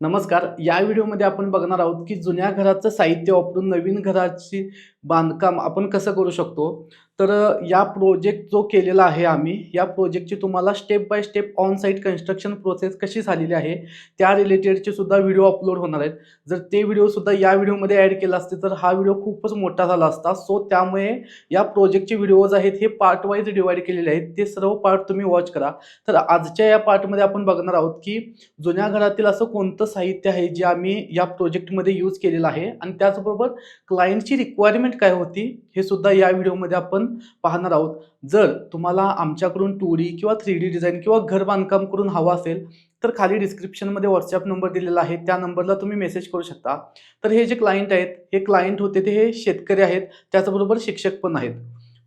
नमस्कार. या व्हिडिओमध्ये आपण बघणार आहोत की जुन्या घराचं साहित्य वापरून नवीन घराची बांधकाम आपण कसं करू शकतो? तर या प्रोजेक्ट जो केलेला आहे आम्ही या प्रोजेक्टची तुम्हाला step by step on site construction process कशी झालेली आहे त्या रिलेटेडचे सुद्धा व्हिडिओ अपलोड होणार आहेत. जर ते व्हिडिओसुद्धा या व्हिडिओमध्ये ॲड केला असते तर हा व्हिडिओ खूपच मोठा झाला असता. सो त्यामुळे या प्रोजेक्टचे व्हिडिओज आहेत हे पार्ट वाईज केलेले आहेत. ते सर्व पार्ट तुम्ही वॉच करा. तर आजच्या या पार्टमध्ये आपण बघणार आहोत की जुन्या घरातील असं कोणतं साहित्य आहे जे आम्ही या प्रोजेक्टमध्ये यूज केलेलं आहे? आणि त्याचबरोबर क्लायंटची रिक्वायरमेंट काय होती? हे सुद्धा या व्हिडिओमध्ये आपण पाहणार आहोत. जर तुम्हाला आमच्याकडून टू डी किंवा थ्री डी डिझाईन किंवा घर बांधकाम करून हवं असेल तर खाली डिस्क्रिप्शनमध्ये व्हॉट्सअप नंबर दिलेला आहे. त्या नंबरला तुम्ही मेसेज करू शकता. तर हे जे क्लायंट आहेत हे क्लायंट होते ते हे शेतकरी आहेत. त्याचबरोबर शिक्षक पण आहेत.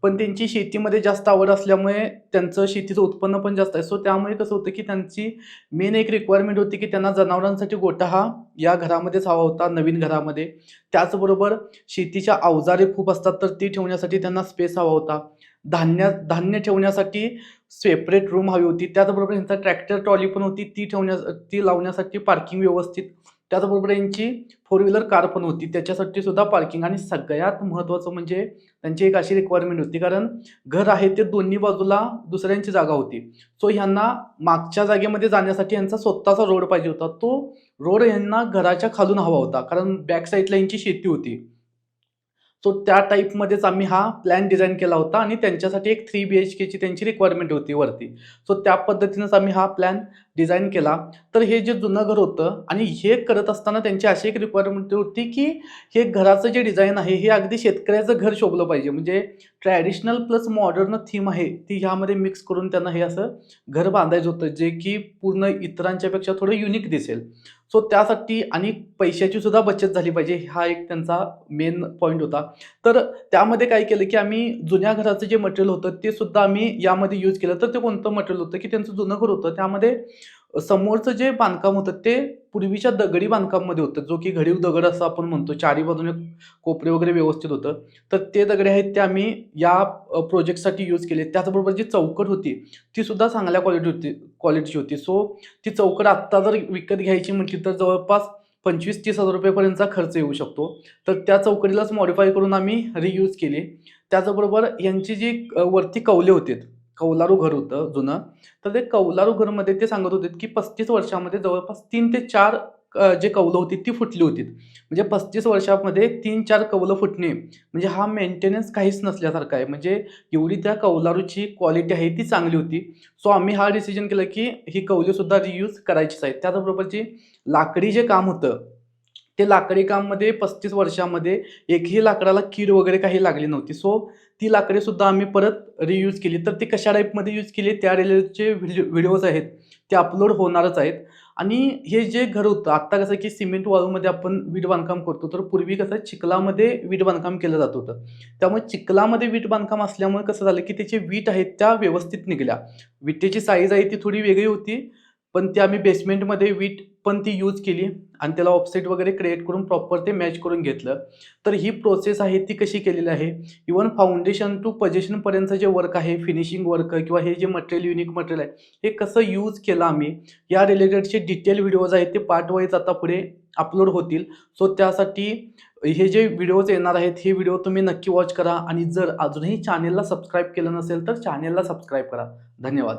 पण त्यांची शेतीमध्ये जास्त आवड असल्यामुळे त्यांचं शेतीचं उत्पन्न पण जास्त आहे. सो त्यामुळे कसं होतं की त्यांची मेन एक रिक्वायरमेंट होती की त्यांना जनावरांसाठी गोठा हा या घरामध्येच हवा होता नवीन घरामध्ये. त्याचबरोबर शेतीच्या अवजारे खूप असतात तर ती ठेवण्यासाठी त्यांना स्पेस हवा होता. धान्य धान्य ठेवण्यासाठी सेपरेट रूम हवी होती. त्याचबरोबर यांचा ट्रॅक्टर ट्रॉली पण होती. ती ठेवण्या ती लावण्यासाठी पार्किंग व्यवस्थित. त्याचबरोबर यांची फोर व्हीलर कार पण होती. त्याच्यासाठी सुद्धा पार्किंग आणि सगळ्यात महत्त्वाचं म्हणजे त्यांची एक अशी रिक्वायरमेंट होती. कारण घर आहे ते दोन्ही बाजूला दुसऱ्यांची जागा होती. सो ह्यांना मागच्या जागेमध्ये जाण्यासाठी यांचा स्वतःचा रोड पाहिजे होता. तो रोड यांना घराच्या खालून हवा होता. कारण बॅक साईडला यांची शेती होती. सो त्या टाईपमध्येच आम्ही हा प्लॅन डिझाईन केला होता आणि त्यांच्यासाठी एक थ्री बी एच केची त्यांची रिक्वायरमेंट होती वरती. सो त्या पद्धतीनंच आम्ही हा प्लॅन डिझाईन केला. तर हे जे जुनं घर होतं आणि हे करत असताना त्यांची अशी एक रिक्वायरमेंट होती की हे घराचं जे डिझाईन आहे हे अगदी शेतकऱ्याचं घर शोभलं पाहिजे. म्हणजे ट्रॅडिशनल प्लस मॉडर्न थीम आहे ती ह्यामध्ये मिक्स करून त्यांना हे असं घर बांधायचं होतं जे की पूर्ण इतरांच्यापेक्षा थोडं युनिक दिसेल. सो त्यासाठी आणि पैशाची सुद्धा बचत झाली पाहिजे हा एक त्यांचा मेन पॉईंट होता. तर त्यामध्ये काय केलं की आम्ही जुन्या घराचं जे मटेरियल होतं ते सुद्धा आम्ही यामध्ये यूज केलं. तर ते कोणतं मटेरियल होतं की त्यांचं जुनं घर होतं. त्यामध्ये समोरचं जे बांधकाम होतं ते पूर्वीच्या दगडी बांधकाममध्ये होतं. जो की घडीव दगड असं आपण म्हणतो चारी बाजूने कोपरे वगैरे व्यवस्थित होतं. तर ते दगडे आहेत ते आम्ही या प्रोजेक्टसाठी यूज केले. त्याचबरोबर जी चौकट होती ती सुद्धा चांगल्या क्वालिटी होती क्वालिटीची होती. सो ती चौकट आत्ता जर विकत घ्यायची म्हटली तर जवळपास पंचवीस तीस हजार रुपयेपर्यंतचा खर्च येऊ शकतो. तर त्या चौकटीलाच मॉडिफाय करून आम्ही रियूज केली. त्याचबरोबर यांची जी वरती कौले होते कौलारू घर होतं जुनं. तर ते कौलारू घरमध्ये ते सांगत होते की पस्तीस वर्षामध्ये जवळपास तीन ते चार जे कौलं होती ती फुटली होती. म्हणजे पस्तीस वर्षामध्ये तीन चार कौलं फुटणे म्हणजे हा मेंटेनन्स काहीच नसल्यासारखा आहे. म्हणजे एवढी त्या कौलारूची क्वालिटी आहे ती चांगली होती. सो आम्ही हा डिसिजन केला की ही कौलीसुद्धा रियूज करायचीच आहे. त्याचबरोबर जी लाकडी जे काम होतं ते लाकडी काममध्ये पस्तीस वर्षामध्ये एकही लाकडाला कीड वगैरे काही लागली नव्हती. सो ती लाकडे सुद्धा आम्ही परत रियूज केली. तर ती कशा टाईपमध्ये यूज केली? त्या रिलेटेडचे व्हिडिओ व्हिडिओज आहेत. ते अपलोड होणारच आहेत. आणि हे जे घर होतं आत्ता कसं की सिमेंट वाळूमध्ये आपण वीट बांधकाम करतो तर पूर्वी कसं चिखलामध्ये वीट बांधकाम केलं जात होतं. त्यामुळे चिखलामध्ये वीट बांधकाम असल्यामुळे कसं झालं की त्याचे वीट आहेत त्या व्यवस्थित निघल्या. विटेची साईज आहे ती थोडी वेगळी होती पण ती आम्ही बेसमेंटमध्ये वीट पण ती यूज केली आणि त्याला ऑफसेट वगैरे क्रिएट करून प्रॉपर ते मॅच करून घेतलं. तर ही प्रोसेस आहे ती कशी केलेली आहे? इवन फाउंडेशन टू पजेशनपर्यंत जे वर्क आहे फिनिशिंग वर्क किंवा हे जे मटेरियल युनिक मटेरियल आहे हे कसं यूज केलं आम्ही या रिलेटेडचे डिटेल व्हिडिओज आहेत ते पार्ट वाईज आता पुढे अपलोड होतील. सो त्यासाठी हे जे व्हिडिओज येणार आहेत हे व्हिडिओ तुम्ही नक्की वॉच करा आणि जर अजूनही चॅनेलला सबस्क्राईब केलं नसेल तर चॅनेलला सबस्क्राईब करा. धन्यवाद.